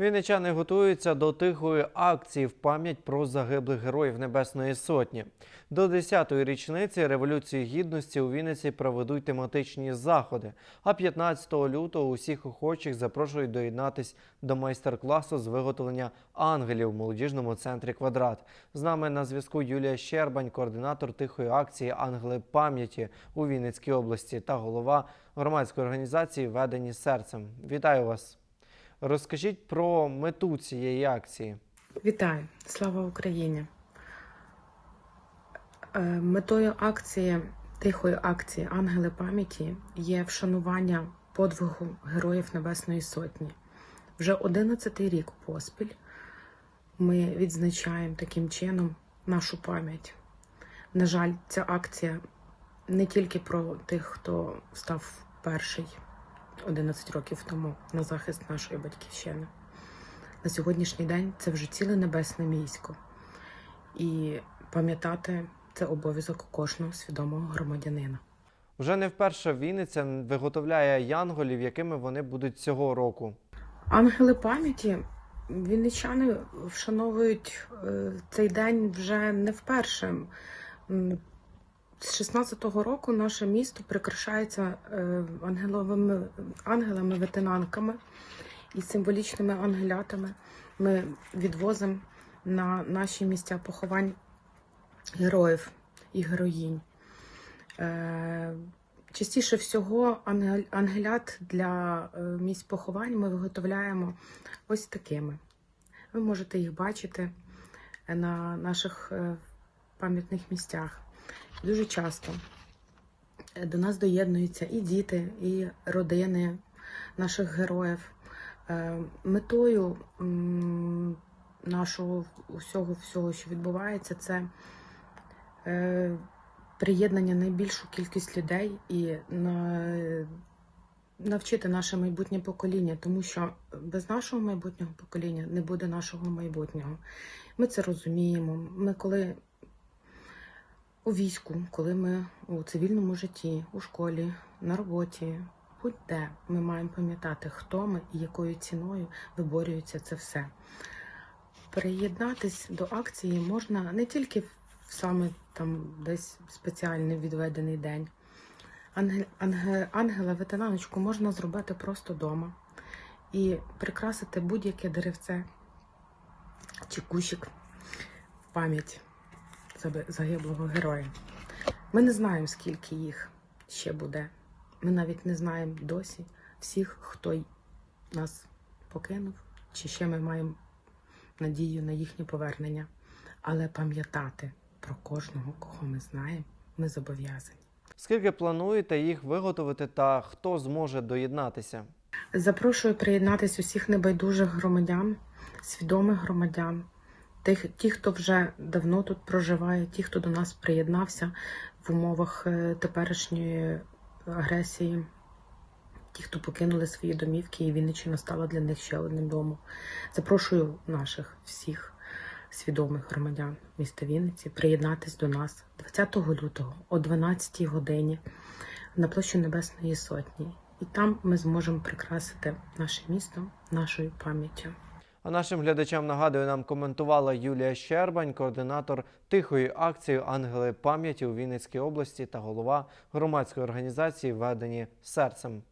Вінничани готуються до тихої акції в пам'ять про загиблих героїв Небесної Сотні. До 10-ї річниці Революції Гідності у Вінниці проведуть тематичні заходи. А 15 лютого усіх охочих запрошують доєднатись до майстер-класу з виготовлення ангелів в молодіжному центрі Квадрат. З нами на зв'язку Юлія Щербань, координатор тихої акції Ангели пам'яті у Вінницькій області та голова громадської організації Ведені серцем. Вітаю вас! Розкажіть про мету цієї акції. Вітаю! Слава Україні! Е, Метою акції, тихої акції Ангели пам'яті є вшанування подвигу Героїв Небесної Сотні. Вже 11-й рік поспіль ми відзначаємо таким чином нашу пам'ять. На жаль, ця акція не тільки про тих, хто став перший 11 років тому на захист нашої батьківщини. На сьогоднішній день це вже ціле небесне військо. І пам'ятати це обов'язок кожного свідомого громадянина. Вже не вперше Вінниця виготовляє янголів, якими вони будуть цього року. Ангели пам'яті вінничани вшановують е, цей день вже не вперше. З 16-го року наше місто прикрашається е, ангеловими ангелами-ветенанками і символічними ангелятами. Ми відвозимо на наші місця поховань героїв і героїнь. Е, Частіше всього ангелят для е, місць поховань ми виготовляємо ось такими. Ви можете їх бачити на наших пам'ятних місцях. Дуже часто е, до нас доєднуються і діти, і родини наших героїв. Е, Метою нашого всього, всього, що відбувається, це е, приєднання найбільшу кількість людей і навчити наше майбутнє покоління, тому що без нашого майбутнього покоління не буде нашого майбутнього. Ми це розуміємо. Ми коли у війську, коли ми у цивільному житті, у школі, на роботі, будь-де ми маємо пам'ятати, хто ми і якою ціною виборюється це все. Приєднатись до акції можна не тільки в саме там десь спеціальний відведений день. Ангел, ангел, ангела ветенаночку можна зробити просто вдома і прикрасити будь-яке деревце чи кущик в пам'ять заби- загиблого героя. Ми не знаємо, скільки їх ще буде. Ми навіть не знаємо досі всіх, хто нас покинув, чи ще ми маємо надію на їхнє повернення. Але пам'ятати про кожного, кого ми знаємо, ми зобов'язані. Скільки плануєте їх виготовити та хто зможе доєднатися? Запрошую приєднатися усіх небайдужих громадян, свідомих громадян, тих, ті, хто вже давно тут проживає, ті, хто до нас приєднався в умовах е, теперішньої агресії, ті, хто покинули свої домівки, і Вінниччина стала для них ще одним домом. Запрошую наших всіх свідомих громадян міста Вінниці приєднатись до нас 20 лютого о 12 годині на площу Небесної Сотні. І там ми зможемо прикрасити наше місто нашою пам'яттю. А нашим глядачам нагадую, нам коментувала Юлія Щербань, координатор тихої акції Ангели пам'яті у Вінницькій області та голова громадської організації Ведені серцем.